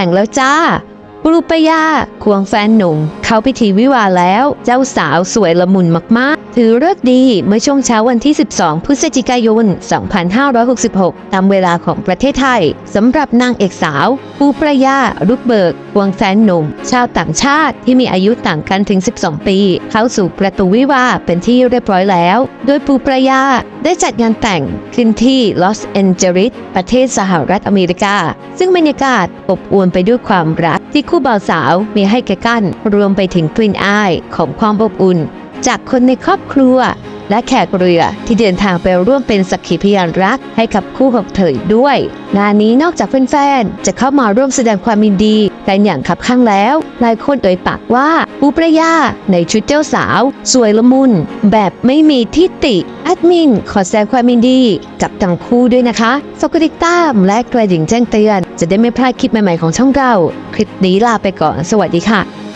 แต่งแล้วจ้าปรูปยาควงแฟนหนุ่ม เข้าพิธีวิวาแล้ว เจ้าสาวสวยละมุนมากๆ ถือเลิกดีเมื่อช่วงเช้าวันที่ 12 พฤศจิกายน 2566 ตามเวลาของประเทศไทยสำหรับนางเอกสาวปูประยารุกเบิกวงแฟนหนุ่ม ชาวต่างชาติที่มีอายุต่างกันถึง 12 ปี เข้าสู่ประตูวิวาเป็นที่เรียบร้อยแล้ว โดยปูประยาได้จัดงานแต่งขึ้นที่ลอสแอนเจลิสประเทศสหรัฐอเมริกา ซึ่งบรรยากาศอบอวลไปด้วยความรักที่คู่บ่าวสาวมีให้แก่กัน รวมไปถึงกลิ่นอายของความอบอุ่น จากคนในครอบครัว และแขกเรือที่เดินทางไปร่วมเป็นสักขีพยานรักให้กับคู่ของเธอด้วย งานนี้นอกจากแฟนๆจะเข้ามาร่วมแสดงความยินดีกันอย่างขับข้างแล้วหลายคนเอ่ยปากว่าปูประยาในชุดเจ้าสาว สวยละมุน แบบไม่มีที่ติแอดมิน ขอแสดงความยินดีกับทั้งคู่ด้วยนะคะฝากกดติดตามและกระดิ่งแจ้งเตือน จะได้ไม่พลาดคลิปใหม่ๆของช่องเรา คลิปนี้ลาไปก่อน สวัสดีค่ะ